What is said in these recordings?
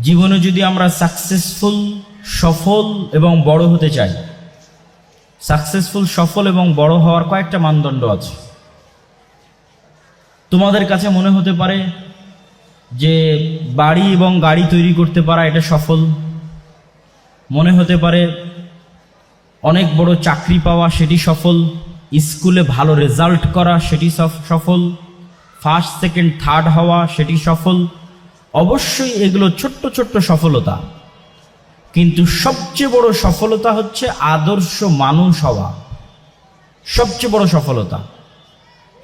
জীবনে যদি আমরা সাকসেসফুল সফল এবং বড় হতে চাই সাকসেসফুল সফল এবং বড় হওয়ার কয়েকটা মানদণ্ড আছে। তোমাদের কাছে মনে হতে পারে যে বাড়ি এবং গাড়ি তৈরি করতে পারা এটা সফল। মনে হতে পারে অনেক বড় চাকরি পাওয়া সেটি সফল। স্কুলে ভালো রেজাল্ট করা সেটি সফ- সফল। ফার্স্ট সেকেন্ড থার্ড হওয়া সেটি সফল। অবশ্যই এগুলো ছোট্ট ছোট্ট সফলতা। কিন্তু সবচেয়ে বড় সফলতা হচ্ছে আদর্শ মানুষ হওয়া। সবচেয়ে বড় সফলতা।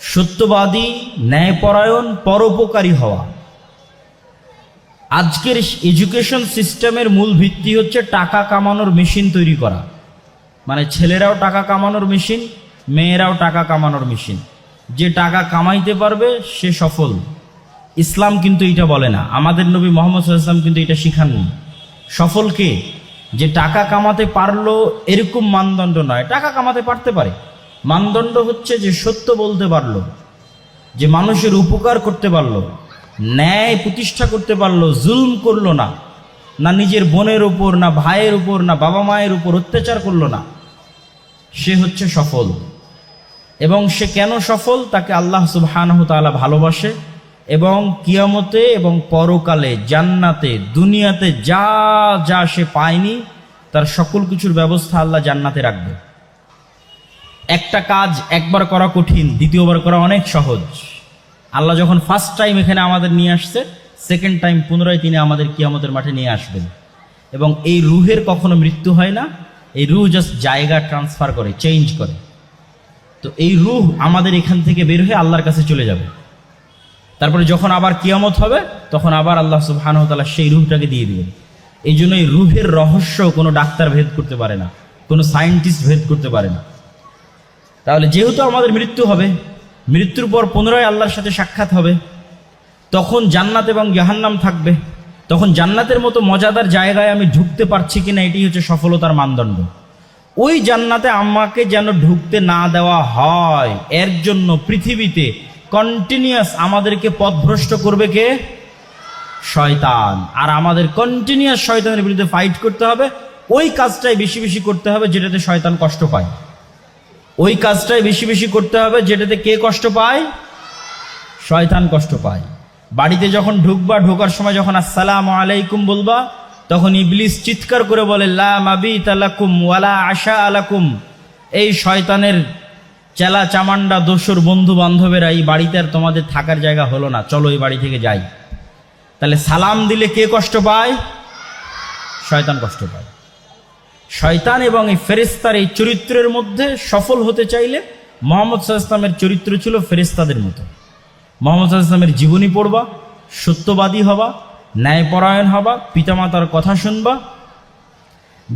সত্যবাদী, ন্যায়পরায়ণ, পরোপকারী হওয়া। আজকের এডুকেশন সিস্টেমের মূল ভিত্তি হচ্ছে টাকা কামানোর মেশিন তৈরি করা। মানে ছেলেরাও টাকা কামানোর মেশিন, মেয়েরাও টাকা কামানোর মেশিন। যে টাকা কামাইতে পারবে, সে সফল। ইসলাম কিন্তু এটা বলে না। আমাদের নবী মোহাম্মদ ইসলাম কিন্তু এটা শিখাননি সফল কে? যে টাকা কামাতে পারল এরকম মানদণ্ড নয়। টাকা কামাতে পারতে পারে। মানদণ্ড হচ্ছে যে সত্য বলতে পারল, যে মানুষের উপকার করতে পারল, ন্যায় প্রতিষ্ঠা করতে পারল, জুলম করল না না নিজের বোনের উপর, না ভাইয়ের উপর, না বাবা মায়ের উপর অত্যাচার করল না। সে হচ্ছে সফল। এবং সে কেন সফল? তাকে আল্লাহ সুবহানাহু তাআলা ভালোবাসে। এবং কিয়ামতে এবং পরকালে, জান্নাতে, দুনিয়াতে যা যা সে পায়নি, তার সকল কিছুর ব্যবস্থা আল্লাহ জান্নাতে রাখবে। একটা কাজ একবার করা কঠিন, দ্বিতীয়বার করা অনেক সহজ। আল্লাহ যখন ফার্স্ট টাইম এখানে আমাদের নিয়ে আসছে সেকেন্ড টাইম পুনরায় তিনি আমাদের কিয়ামতের মাঠে নিয়ে আসবেন। এবং এই রুহের কখনো মৃত্যু হয় না, এই রুহ জাস্ট জায়গা ট্রান্সফার করে চেঞ্জ করে। তো এই রুহ আমাদের এখান থেকে বের হয়ে আল্লাহর কাছে চলে যাবে। তারপরে যখন আবার কিয়ামত হবে, তখন আবার আল্লাহ সুবহানাহু তাআলা সেই রুহটাকে দিয়ে দিবেন। এই জন্য এই রুহের রহস্য কোনো ডাক্তার ভেদ করতে পারে না, কোনো সায়েন্টিস্ট ভেদ করতে পারে না। তাহলে যেহেতু আমাদের মৃত্যু হবে, মৃত্যুর পর পুনরায় আল্লাহর সাথে সাক্ষাৎ হবে, তখন জান্নাত এবং জাহান্নাম থাকবে, তখন জান্নাতের মতো মজাদার জায়গায় আমি ঢুকতে পারছি কিনা এটি হচ্ছে সফলতার মানদণ্ড। ওই জান্নাতে আমাকে যেন ঢুকতে না দেওয়া হয়, এর জন্য পৃথিবীতে কন্টিনিউয়াস আমাদেরকে পথভ্রষ্ট করবে কে? শয়তান। আর আমাদের কন্টিনিউয়াস শয়তানের বিরুদ্ধে ফাইট করতে হবে। ওই কাজটাই বেশি বেশি করতে হবে যেটাতে শয়তান কষ্ট পায়। ওই কাজটাই বেশি বেশি করতে হবে যেটাতে কে কষ্ট পায়? শয়তান কষ্ট পায়। বাড়িতে যখন ঢুকবা, ঢোকার সময় যখন আসসালাম আলাইকুম বলবা, তখন ইবলিস চিৎকার করে বলে, লা মাবিত আলাকুম ওয়ালা আশা আলাকুম। এই শয়তানের চেলা চামান্ডা দোসর বন্ধু বান্ধবেরা এই বাড়িতে আর তোমাদের থাকার জায়গা হলো না। চলো এই বাড়ি থেকে যাই। তাহলে সালাম দিলে কে কষ্ট পায়? শয়তান কষ্ট পায়। শয়তান এবং এই ফেরেস্তার এই চরিত্রের মধ্যে সফল হতে চাইলে মোহাম্মদ সাল্লামের চরিত্র ছিল ফেরেস্তাদের মতো। মোহাম্মদ সাল্লামের জীবনী পড়বা, সত্যবাদী হবা, ন্যায়পরায়ণ হবা, পিতামাতার কথা শুনবা,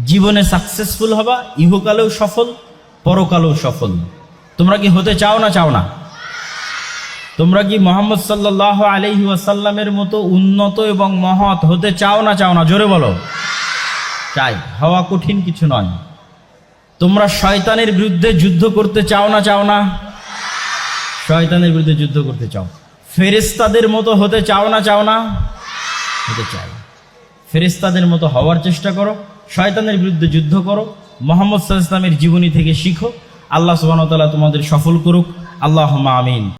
জীবনে সাকসেসফুল হবা, ইহকালেও সফল, পরকালেও সফল। তোমরা কি হতে চাও না চাও না? তোমরা কি মোহাম্মদ সাল্লাহ আলহি ওয়াসাল্লামের মতো উন্নত এবং মহৎ হতে চাও না চাও না? জোরে বলো। চাই, হওয়া কঠিন কিছু নয়। তোমরা শয়তানের বিরুদ্ধে যুদ্ধ করতে চাও না চাও না? শয়তানের বিরুদ্ধে যুদ্ধ করতে চাও। ফেরেস্তাদের মতো হতে চাও না চাও না? হতে চাই। ফেরেস্তাদের মতো হওয়ার চেষ্টা করো, শয়তানের বিরুদ্ধে যুদ্ধ করো, মোহাম্মদ সাল্লামের জীবনী থেকে শিখো আল্লাহ সুবাহ তোমাদের সফল করুক। আল্লাহ আমিন।